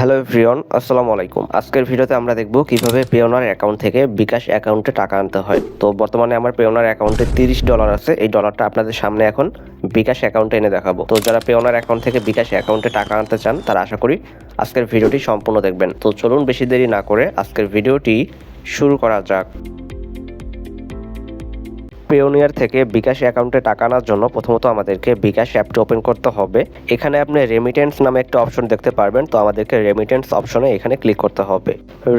Hello প্রিয়ন আসসালামু আলাইকুম। আজকের ভিডিওতে আমরা দেখব কীভাবে পেওনার অ্যাকাউন্ট থেকে বিকাশ অ্যাকাউন্টে টাকা আনতে হয়। তো বর্তমানে আমার পেওনার অ্যাকাউন্টে তিরিশ ডলার আছে। এই ডলারটা আপনাদের সামনে এখন বিকাশ অ্যাকাউন্টে এনে দেখাবো। তো যারা পেওনার অ্যাকাউন্ট থেকে বিকাশ অ্যাকাউন্টে টাকা আনতে চান, তারা আশা করি আজকের ভিডিওটি সম্পূর্ণ দেখবেন। তো চলুন বেশি দেরি না করে আজকের ভিডিওটি শুরু করা যাক। পেওনিয়ার থেকে বিকাশ অ্যাকাউন্টে টাকা আনার জন্য প্রথমত আমাদেরকে বিকাশ অ্যাপটি ওপেন করতে হবে। এখানে আপনি রেমিটেন্স নামে একটা অপশন দেখতে পারবেন, তো আমাদেরকে রেমিটেন্স অপশনে এখানে ক্লিক করতে হবে।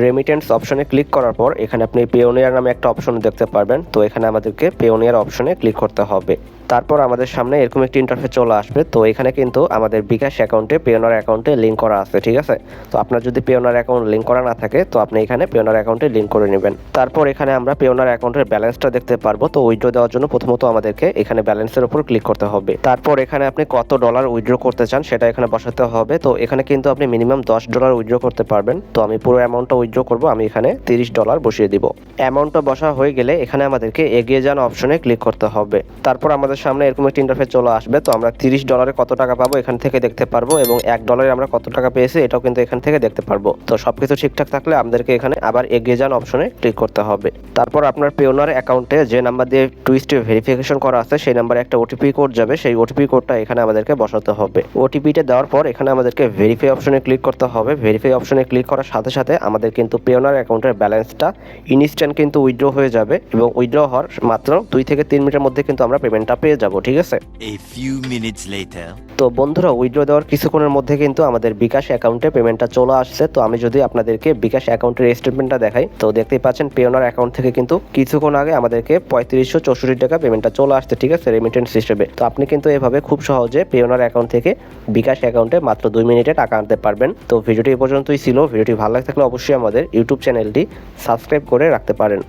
রেমিটেন্স অপশনে ক্লিক করার পর এখানে আপনি পেওনিয়ার নামে একটা অপশন দেখতে পারবেন, তো এখানে আমাদেরকে পেওনিয়ার অপশনে ক্লিক করতে হবে। তারপর আমাদের সামনে এরকম একটি ইন্টারফেস চলে আসবে। তো এখানে কিন্তু আমাদের বিকাশ অ্যাকাউন্টে পেওনার অ্যাকাউন্টে লিঙ্ক করা আছে, ঠিক আছে? তো আপনার যদি পেওনার অ্যাকাউন্ট লিঙ্ক করা না থাকে, তো আপনি এখানে পেওনার অ্যাকাউন্টে লিঙ্ক করে নেবেন। তারপর এখানে আমরা পেওনার অ্যাকাউন্টের ব্যালেন্সটা দেখতে পারব। তো উইথড্র দেওয়ার জন্য প্রথমত আমাদেরকে এখানে ব্যালেন্সের উপর ক্লিক করতে হবে। তারপর এখানে আপনি কত ডলার উইথড্র করতে চান সেটা এখানে বসাতে হবে। তো এখানে কিন্তু আপনি মিনিমাম দশ ডলার উইড্রো করতে পারবেন। তো আমি পুরো অ্যামাউন্টটা উইথড্র করব, আমি এখানে তিরিশ ডলার বসিয়ে দিব। অ্যামাউন্টটা বসা হয়ে গেলে এখানে আমাদেরকে এগিয়ে যান অপশনে ক্লিক করতে হবে। তারপর আমাদের সামনে এরকম একটি ইন্টারফেস চলে আসবে। তো আমরা তিরিশ ডলারে কত টাকা পাবো এখান থেকে দেখতে পারব এবং এক ডলারে আমরা কত টাকা পেয়েছি এটাও কিন্তু এখান থেকে দেখতে পারব। তো সবকিছু ঠিকঠাক থাকলে আমাদেরকে এখানে আবার এগিয়ে যান অপশনে ক্লিক করতে হবে। তারপর আপনার পেওনার অ্যাকাউন্টে যে নাম্বার দিয়ে টুইস্টে ভেরিফিকেশন করা আছে, সেই নাম্বারে একটা ওটিপি কোড যাবে। সেই ওটিপি কোডটা এখানে আমাদেরকে বসাতে হবে। ওটিপিটা দেওয়ার পর এখানে আমাদেরকে ভেরিফাই অপশনে ক্লিক করতে হবে। ভেরিফাই অপশনে ক্লিক করার সাথে সাথে আমাদের কিন্তু পেওনার অ্যাকাউন্টের ব্যালেন্সটা ইনস্ট্যান্ট কিন্তু উইথড্র হয়ে যাবে এবং উইথড্র হওয়ার মাত্র দুই থেকে তিন মিনিটের মধ্যে কিন্তু আমরা পেমেন্টটা পেয়ে যাব ঠিক আছে? তো বন্ধুরা উইথড্র দেওয়ার কিছুক্ষণের মধ্যে কিন্তু আমাদের বিকাশ অ্যাকাউন্টে পেমেন্টটা চলে আসছে। তো আমি যদি আপনাদেরকে বিকাশ অ্যাকাউন্টের স্টেটমেন্টটা দেখাই তো দেখতেই পাচ্ছেন পেওনার অ্যাকাউন্ট থেকে কিন্তু কিছুক্ষণ আগে আমাদেরকে পঁয়ত্রিশশো চৌষট্টি টাকা পেমেন্টটা চলে আসছে ঠিক আছে রেমিটেন্স হিসেবে। তো আপনি কিন্তু এভাবে খুব সহজে পেওনার অ্যাকাউন্ট থেকে বিকাশ অ্যাকাউন্টে মাত্র দুই মিনিটে টাকা আনতে পারবেন। তো ভিডিওটি এ পর্যন্তই ছিল। ভিডিওটি ভালো লাগে থাকলে অবশ্যই আমাদের ইউটিউব চ্যানেলটি সাবস্ক্রাইব করে রাখতে পারেন।